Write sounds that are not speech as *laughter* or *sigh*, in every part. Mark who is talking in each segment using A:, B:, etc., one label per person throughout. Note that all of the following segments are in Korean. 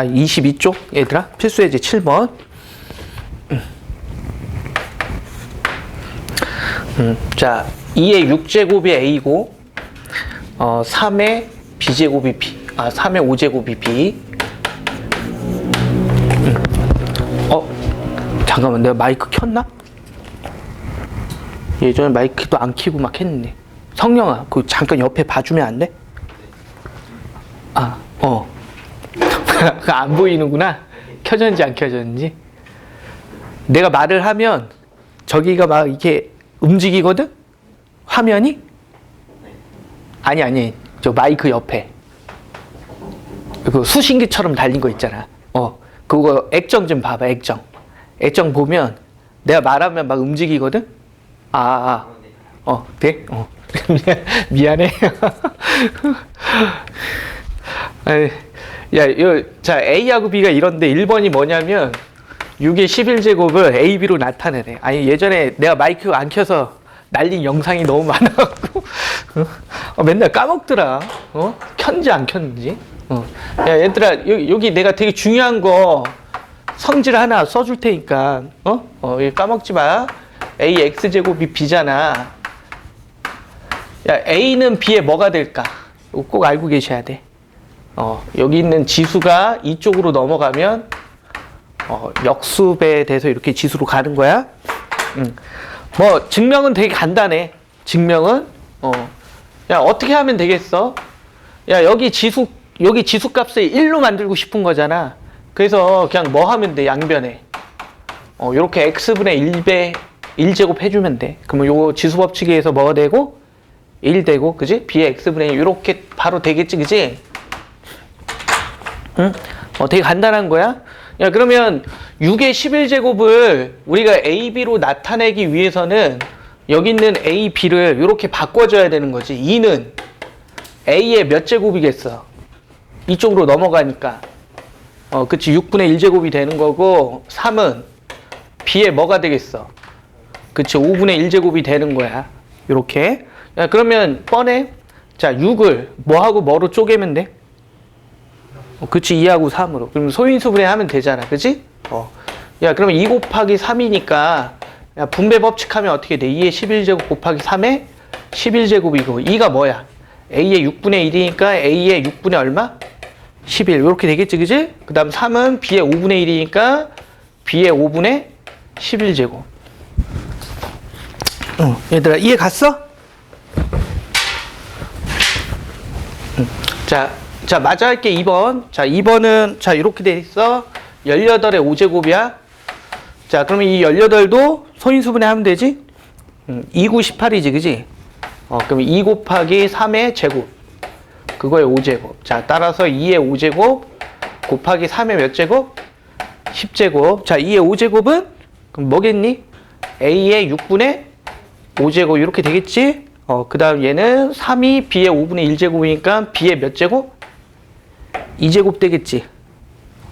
A: 아, 22쪽, 얘들아. 필수 예제 7번. 음, 자, 2의 6제곱이 A고, 어, 3의 B제곱이 B. 아, 3의 5제곱이 B. 음. 어, 잠깐만, 내가 마이크 켰나? 예전에 마이크도 안 켜고 막 했는데. 성령아, 그 잠깐 옆에 봐주면 안 돼? 아, 어. 그 안 보이는구나. 켜졌는지 안 켜졌는지. 내가 말을 하면 저기가 막 이렇게 움직이거든? 화면이? 아니, 아니. 저 마이크 옆에. 그 수신기처럼 달린 거 있잖아. 어. 그거 액정 좀 봐봐, 액정. 액정 보면 내가 말하면 막 움직이거든? 아, 아. 어, 돼? 어. 미안, *laughs* 미안해. *laughs* 야, 요, 자, A하고 B가 이런데 1번이 뭐냐면 6의 11제곱을 A, B로 나타내네. 아니, 예전에 내가 마이크 안 켜서 날린 영상이 너무 많아갖고, *laughs* 어, 맨날 까먹더라. 어? 켰는지 안 켰는지. 어. 야, 얘들아, 여기, 여기 내가 되게 중요한 거 성질 하나 써줄 테니까, 어? 어, 까먹지 마. A, X제곱이 B잖아. 야, A는 B에 뭐가 될까? 꼭 알고 계셔야 돼. 어, 여기 있는 지수가 이쪽으로 넘어가면 어, 역수배에 대해서 이렇게 지수로 가는 거야. 음. 뭐 증명은 되게 간단해. 증명은 어. 야, 어떻게 하면 되겠어? 야, 여기 지수 여기 지수 값을 1로 만들고 싶은 거잖아. 그래서 그냥 뭐 하면 돼? 양변에. 어, 요렇게 x분의 1배 1제곱 해주면 돼. 그러면 요 지수 법칙에서 뭐가 되고 1 되고, 그지? b의 x분의 1 요렇게 바로 되겠지, 그지? 응? 어, 되게 간단한 거야. 야, 그러면 6의 11제곱을 우리가 AB로 나타내기 위해서는 여기 있는 A, B를 이렇게 바꿔줘야 되는 거지. 2는 A의 몇 제곱이겠어? 이쪽으로 넘어가니까. 어, 그치. 6분의 1제곱이 되는 거고, 3은 B의 뭐가 되겠어? 그치. 5분의 1제곱이 되는 거야. 이렇게. 야, 그러면 뻔해. 자, 6을 뭐하고 뭐로 쪼개면 돼? 어, 그치 2하고 3으로 그럼 소인수분해 하면 되잖아 그치? 어. 야 그러면 2 곱하기 3이니까 야, 분배 법칙 하면 어떻게 돼? 2의 11제곱 곱하기 3의 11제곱이고 2가 뭐야? A의 6분의 1이니까 A의 6분의 얼마? 11 이렇게 되겠지 그치? 그 다음 3은 B의 5분의 1이니까 B의 5분의 11제곱 어, 얘들아 이해 갔어? 자, 자, 맞아 할게 2번. 자, 2번은 자, 이렇게 돼 있어. 18의 5제곱이야. 자, 그러면 이 18도 소인수분해 하면 되지? 음, 2, 9, 18이지, 그지? 어, 그럼 2 곱하기 3의 제곱. 그거의 5제곱. 자, 따라서 2의 5제곱 곱하기 3의 몇 제곱? 10제곱. 자, 2의 5제곱은 그럼 뭐겠니? A의 6분의 5제곱 이렇게 되겠지? 어, 그 다음 얘는 3이 B의 5분의 1제곱이니까 B의 몇 제곱? 2제곱 되겠지?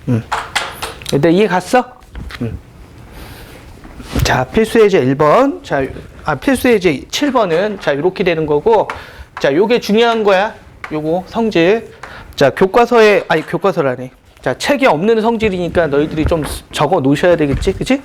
A: 음. 일단 이해 갔어? 음. 자, 필수 예제 1번. 자, 아, 필수 예제 7번은 자, 이렇게 되는 거고. 자, 요게 중요한 거야. 요거 성질. 자, 교과서에 아니 교과서라네. 자, 책에 없는 성질이니까 너희들이 좀 적어 놓으셔야 되겠지? 그치?